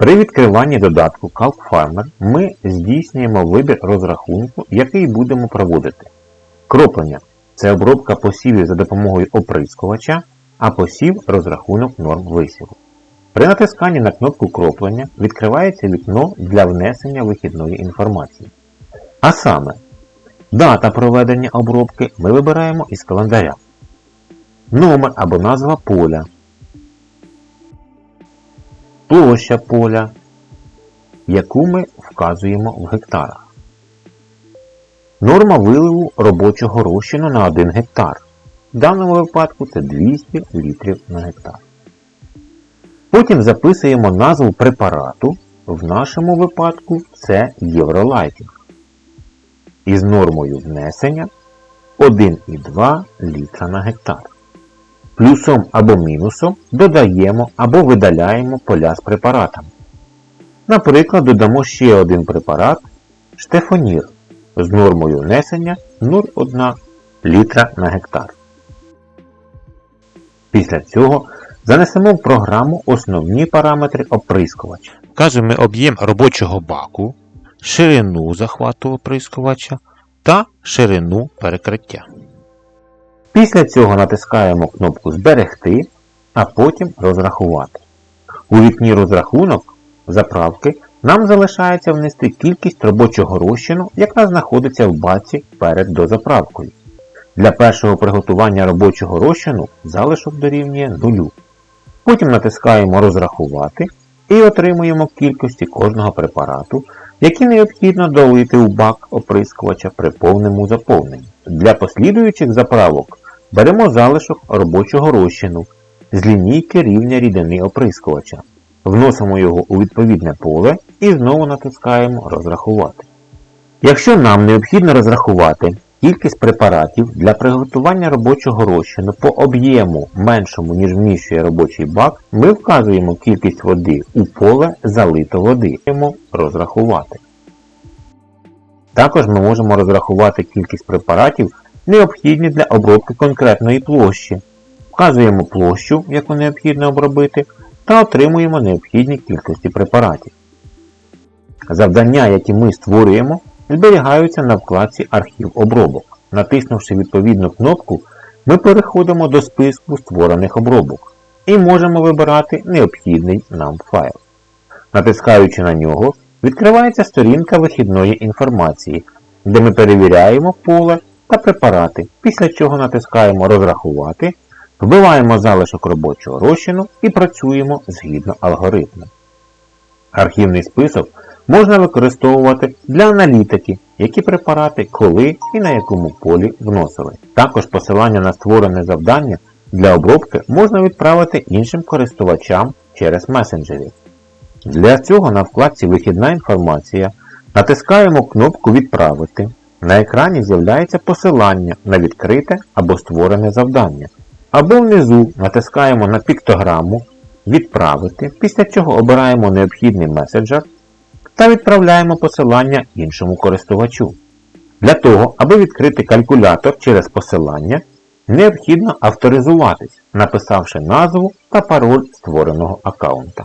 При відкриванні додатку CalcFarmer ми здійснюємо вибір розрахунку, який будемо проводити. Кроплення це обробка посівів за допомогою оприскувача, а посів розрахунок норм висіву. При натисканні на кнопку кроплення відкривається вікно для внесення вихідної інформації. А саме, дата проведення обробки ми вибираємо із календаря, номер або назва поля, площа поля, яку ми вказуємо в гектарах. Норма виливу робочого розчину на 1 гектар. В даному випадку це 200 літрів на гектар. Потім записуємо назву препарату, в нашому випадку це Євролайтінг. Із нормою внесення 1,2 літра на гектар. Плюсом або мінусом додаємо або видаляємо поля з препаратами. Наприклад, додамо ще один препарат штефонір з нормою внесення 0,1 літра на гектар. Після цього занесемо в програму основні параметри оприскувача. Вказуємо об'єм робочого баку, ширину захвату оприскувача та ширину перекриття. Після цього натискаємо кнопку Зберегти, а потім розрахувати. У вікні розрахунок заправки нам залишається внести кількість робочого розчину, яка знаходиться в баці перед дозаправкою. Для першого приготування робочого розчину залишок дорівнює 0. Потім натискаємо Розрахувати і отримуємо кількості кожного препарату, які необхідно долити у бак оприскувача при повному заповненні. Для послідуючих заправок беремо залишок робочого розчину з лінійки рівня рідини оприскувача. Вносимо його у відповідне поле і знову натискаємо Розрахувати. Якщо нам необхідно розрахувати кількість препаратів для приготування робочого розчину по об'єму меншому, ніж вміщує робочий бак, ми вказуємо кількість води у поле залито води. Розрахувати. Також ми можемо розрахувати кількість препаратів, необхідні для обробки конкретної площі. Вказуємо площу, яку необхідно обробити, та отримуємо необхідні кількості препаратів. Завдання, які ми створюємо, зберігаються на вкладці Архів обробок. Натиснувши відповідну кнопку, ми переходимо до списку створених обробок і можемо вибирати необхідний нам файл. Натискаючи на нього, відкривається сторінка вихідної інформації, де ми перевіряємо поле та препарати, після чого натискаємо Розрахувати, вбиваємо залишок робочого розчину і працюємо згідно алгоритму. Архівний список можна використовувати для аналітики, які препарати коли і на якому полі вносили. Також посилання на створене завдання для обробки можна відправити іншим користувачам через месенджери. Для цього на вкладці Вихідна інформація натискаємо кнопку Відправити. На екрані з'являється посилання на відкрите або створене завдання. Або внизу натискаємо на піктограму Відправити, після чого обираємо необхідний меседжер та відправляємо посилання іншому користувачу. Для того, аби відкрити калькулятор через посилання, необхідно авторизуватись, написавши назву та пароль створеного аккаунта.